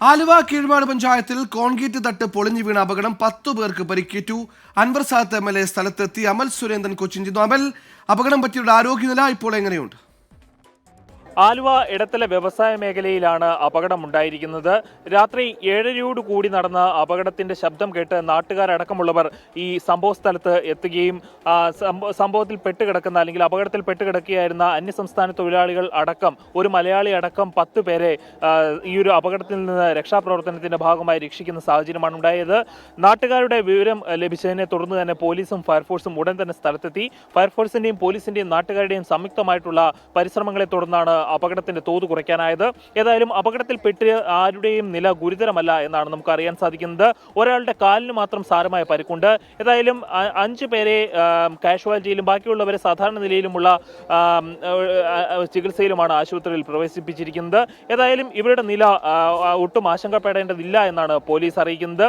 ആലുവ കീഴ്മാട് പഞ്ചായത്തിൽ കോൺക്രീറ്റ് തട്ട് പൊളിഞ്ഞു വീണ അപകടം പത്തു പേർക്ക് പരിക്കേറ്റു. Anwar Sadath M L A സ്ഥലത്തെത്തി അമൽ സുരേന്ദ്രൻ കൊച്ചിൻ ചെയ്തു അമൽ അപകടം പറ്റിയവരുടെ ആരോഗ്യനില ഇപ്പോൾ എങ്ങനെയുണ്ട്? ആലുവ ഇടത്തല വ്യവസായ മേഖലയിലാണ് അപകടമുണ്ടായിരിക്കുന്നത്. രാത്രി ഏഴരയോട് കൂടി നടന്ന അപകടത്തിന്റെ ശബ്ദം കേട്ട് നാട്ടുകാരടക്കമുള്ളവർ ഈ സംഭവ സ്ഥലത്ത് എത്തുകയും സംഭവത്തിൽ പെട്ടുകിടക്കുന്ന അല്ലെങ്കിൽ അപകടത്തിൽ പെട്ടുകിടക്കുകയായിരുന്ന അന്യസംസ്ഥാന തൊഴിലാളികൾ അടക്കം ഒരു മലയാളി അടക്കം പത്ത് പേരെ ഈ ഒരു അപകടത്തിൽ നിന്ന് രക്ഷാപ്രവർത്തനത്തിന്റെ ഭാഗമായി രക്ഷിക്കുന്ന സാഹചര്യമാണ് ഉണ്ടായത്. നാട്ടുകാരുടെ വിവരം ലഭിച്ചതിനെ തുടർന്ന് തന്നെ പോലീസും ഫയർഫോഴ്സും ഉടൻ തന്നെ സ്ഥലത്തെത്തി. ഫയർഫോഴ്സിന്റെയും പോലീസിന്റെയും നാട്ടുകാരുടെയും സംയുക്തമായിട്ടുള്ള പരിശ്രമങ്ങളെ തുടർന്നാണ് അപകടത്തിന്റെ തോത് കുറയ്ക്കാനായത്. ഏതായാലും അപകടത്തിൽപ്പെട്ട് ആരുടെയും നില ഗുരുതരമല്ല എന്നാണ് നമുക്ക് അറിയാൻ സാധിക്കുന്നത്. ഒരാളുടെ കാലിന് മാത്രം സാരമായ പരിക്കുണ്ട്. ഏതായാലും അഞ്ച് പേരെ കാഷ്വാലിറ്റിയിലും ബാക്കിയുള്ളവരെ സാധാരണ നിലയിലുമുള്ള ചികിത്സയിലുമാണ് ആശുപത്രിയിൽ പ്രവേശിപ്പിച്ചിരിക്കുന്നത്. ഏതായാലും ഇവരുടെ നില ഒട്ടും ആശങ്കപ്പെടേണ്ടതില്ല എന്നാണ് പോലീസ് അറിയിക്കുന്നത്.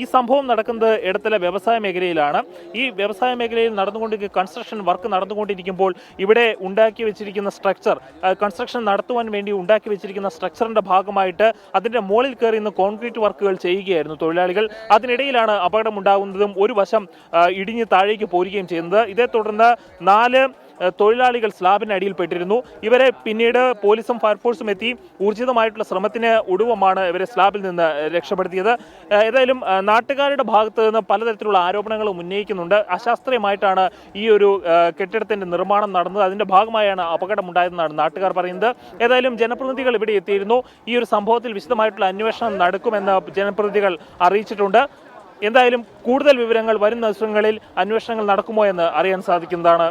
ഈ സംഭവം നടക്കുന്നത് ഇടത്തല വ്യവസായ മേഖലയിലാണ്. ഈ വ്യവസായ മേഖലയിൽ നടന്നുകൊണ്ടിരിക്കുന്ന കൺസ്ട്രക്ഷൻ വർക്ക് നടന്നുകൊണ്ടിരിക്കുമ്പോൾ ഇവിടെ ഉണ്ടാക്കി വെച്ചിരിക്കുന്ന സ്ട്രക്ചർ കൺസ്ട്രക്ഷൻ നടത്തുവാൻ വേണ്ടി ഉണ്ടാക്കി വെച്ചിരിക്കുന്ന സ്ട്രക്ചറിന്റെ ഭാഗമായിട്ട് അതിന്റെ മുകളിൽ കയറി ഇന്ന് കോൺക്രീറ്റ് വർക്കുകൾ ചെയ്യുകയായിരുന്നു തൊഴിലാളികൾ. അതിനിടയിലാണ് അപകടം ഉണ്ടാകുന്നതും ഒരു വശം ഇടിഞ്ഞ് താഴേക്ക് പോരുകയും ചെയ്യുന്നത്. ഇതേ തുടർന്ന് നാല് തൊഴിലാളികൾ സ്ലാബിന് പെട്ടിരുന്നു. ഇവരെ പിന്നീട് പോലീസും ഫയർഫോഴ്സും എത്തി. ഊർജിതമായിട്ടുള്ള ശ്രമത്തിന് ഒടുവമാണ് ഇവരെ സ്ലാബിൽ നിന്ന് രക്ഷപ്പെടുത്തിയത്. ഏതായാലും നാട്ടുകാരുടെ ഭാഗത്ത് നിന്ന് പലതരത്തിലുള്ള ആരോപണങ്ങളും ഉന്നയിക്കുന്നുണ്ട്. അശാസ്ത്രീയമായിട്ടാണ് ഈ ഒരു കെട്ടിടത്തിന്റെ നിർമ്മാണം നടന്നത്. അതിന്റെ ഭാഗമായാണ് അപകടമുണ്ടായതെന്നാണ് നാട്ടുകാർ പറയുന്നത്. ഏതായാലും ജനപ്രതിനിധികൾ ഇവിടെ എത്തിയിരുന്നു. ഈ ഒരു സംഭവത്തിൽ വിശദമായിട്ടുള്ള അന്വേഷണം നടക്കുമെന്ന് ജനപ്രതിനിധികൾ അറിയിച്ചിട്ടുണ്ട്. എന്തായാലും കൂടുതൽ വിവരങ്ങൾ വരുന്ന ദിവസങ്ങളിൽ അന്വേഷണങ്ങൾ നടക്കുമോ എന്ന് അറിയാൻ സാധിക്കുന്നതാണ്.